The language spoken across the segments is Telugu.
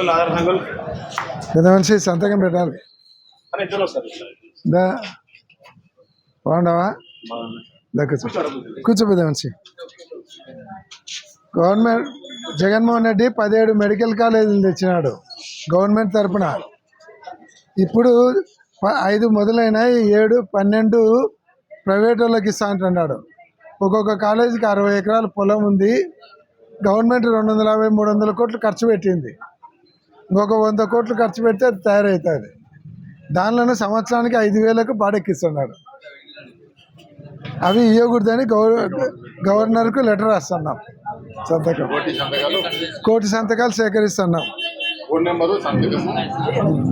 ఆధార్ పెద్ద మనిషి సంతకం పెట్టాలి. బాగుండవా? కూర్చో. పెద్ద మనిషి. గవర్నమెంట్ జగన్మోహన్ రెడ్డి పదిహేడు మెడికల్ కాలేజీలు తెచ్చినాడు గవర్నమెంట్ తరపున. ఇప్పుడు ఐదు మొదలైనాయి ఏడు పన్నెండు ప్రైవేట్ వాళ్ళకి ఇస్తా అంటున్నాడు. ఒక్కొక్క కాలేజీకి అరవై ఎకరాల పొలం ఉంది. గవర్నమెంట్ రెండు వందల యాభై మూడు వందల కోట్లు ఖర్చు పెట్టింది. ఇంకొక వంద కోట్లు ఖర్చు పెడితే అది తయారవుతుంది. దానిలోనే సంవత్సరానికి ఐదు వేలకు బాడెక్కిస్తున్నాడు అవి ఇవ్వకూడదని గవర్ గవర్నర్కు లెటర్ రాస్తున్నాం. సంతకం. కోటి సంతకాలు? కోటి సంతకాలు సేకరిస్తున్నాం.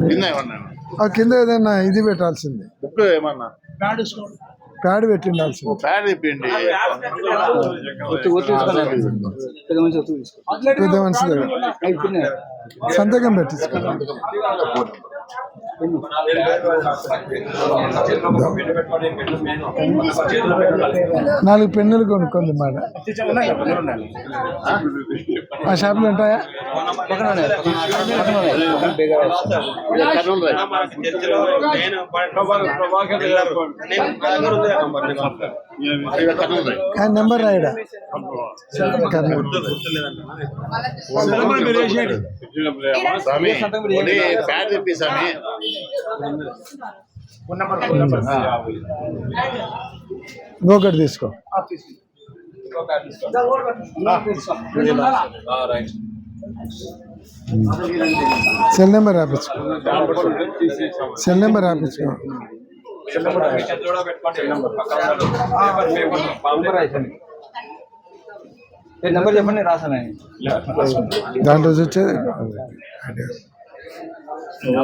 కింద ఏమన్నా? ఆ కింద ఏదైనా ఇది పెట్టాల్సింది. బుక్ ఏమన్నా? ప్యాడ్ పెట్టిండాల్సింది ప్యాడ్ ఇప్పిండి పెద్ద మనిషి దగ్గర. సంతకం పెట్టించుకో నాలుగు పెన్నులు కొనుక్కుంది మాట ఆ షాపులు ఉంటాయా? కర్నూలు రైట్. నేను రైట్. నెంబర్ రాయడా స్వామి ప్యాడ్ తెప్పి స్వామి ఇంకొకటి తీసుకో సెల్ నెంబర్ రాపించుకో. సెల్ నెంబర్ రాపించుకో. నెంబర్ చెప్పండి రాసాను దాంట్లో చూస్తే